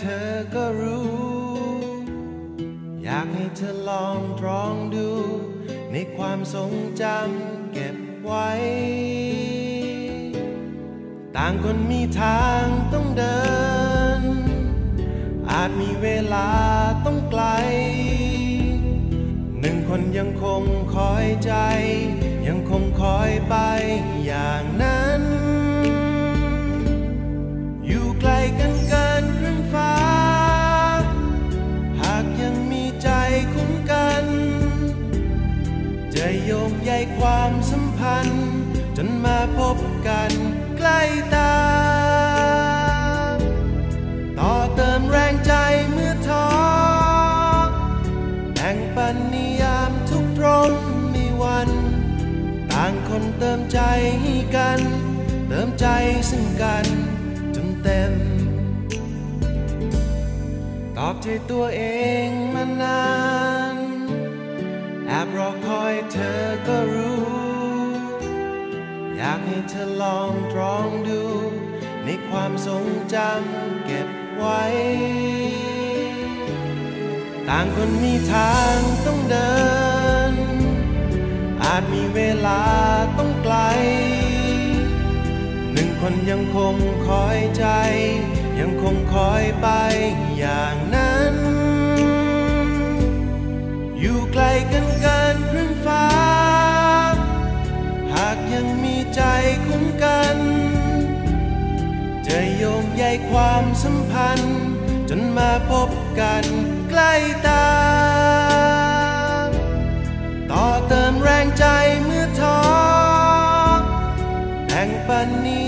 เธอก็รู้ อยากให้เธอลองตรองดู ในความทรงจำเก็บไว้ ต่างคนมีทางต้องเดิน อาจมีเวลาต้องไกล หนึ่งคนยังคงคอยใจ ยังคงคอยไปอย่างนั้น อยู่ไกลกันกิน โยงใยความสัมพันธ์ จนมาพบกันใกล้ตา ต่อเติมแรงใจเมื่อท้อแบ่งปันนิยามทุกตรงมีวัน ต่างคนเติมใจให้กัน เติมใจซึ่งกันจนเต็ม ตอบใจตัวเองมานาน แอบรอคอยเธอก็รู้ อยากให้เธอลองตรองดู ในความทรงจำเก็บไว้ ต่างคนมีทางต้องเดิน อาจมีเวลาต้องไกล หนึ่งคนยังคงคอยใจ ยังคงคอยไปอย่างนั้น ความสัมพันธ์ จนมาพบกันใกล้ตา ต่อเติมแรงใจเมื่อท้อแห่งปันนี้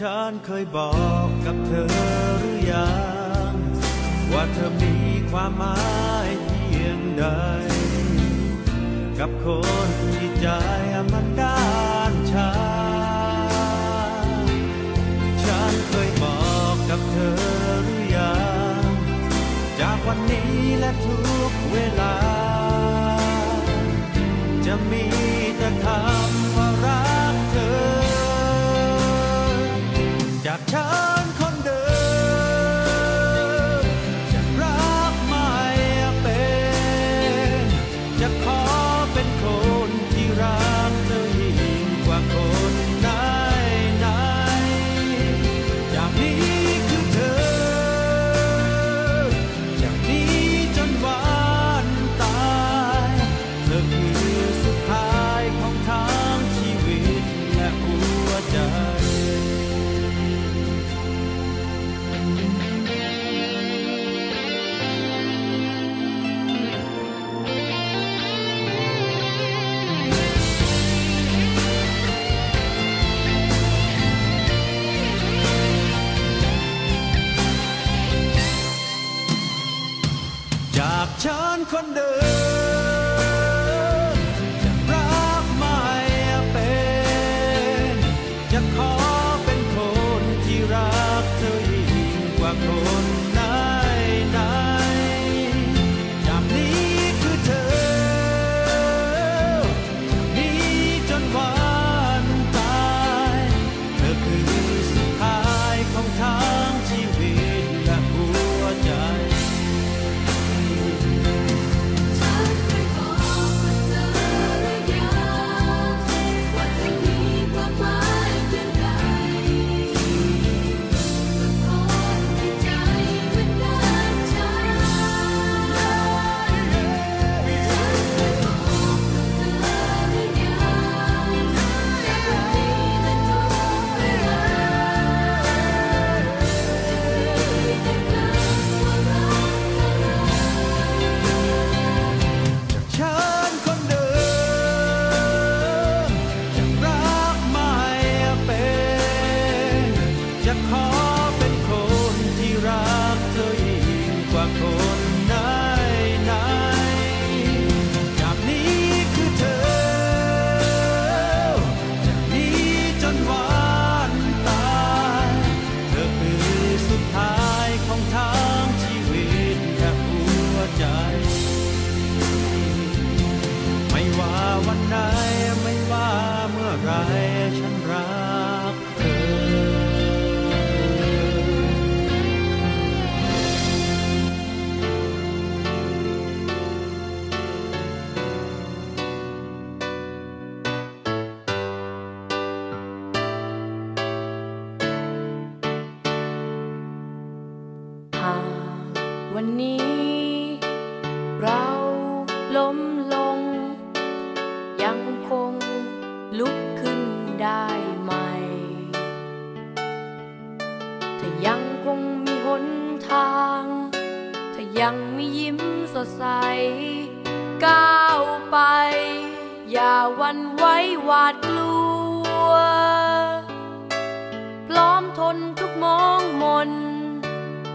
ฉันเคยบอกกับเธอหรือยังว่าเธอมีความหมายเพียงใด กับคนที่ใจมันด้านชาฉันเคยบอกกับเธอหรือยังจากวันนี้และทุกเวลา จะมีแต่คำ ฉันคนเดิม วันนี้ เราล้มลง ยังคงลุกขึ้นได้ไหมถ้ายังคงมีหนทาง ถ้ายังมียิ้มสดใส ก้าวไป อย่าวันไว้หวาดกลัว พร้อมทนทุกมองมน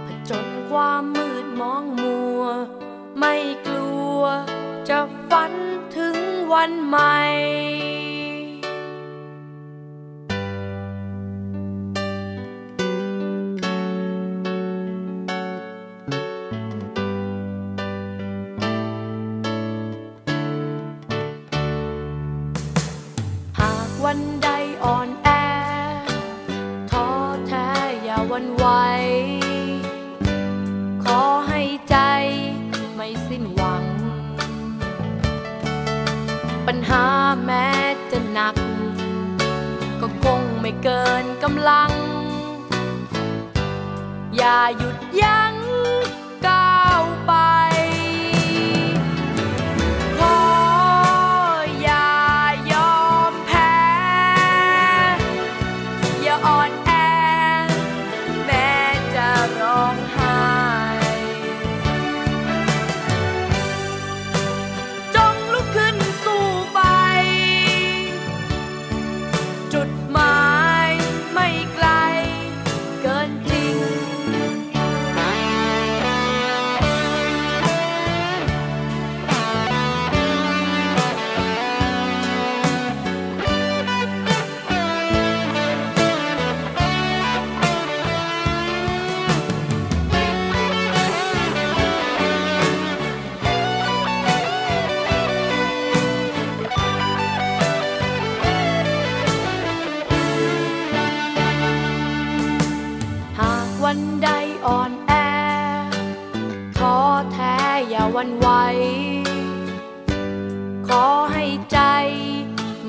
ผจญความมืด มองมัว ไม่กลัว จะฝันถึงวันใหม่หากวันใดอ่อนแอ ไม่เกินกำลัง อย่าหยุดยั้งก้าวไป ขออย่ายอมแพ้ อย่าอ่อนแอ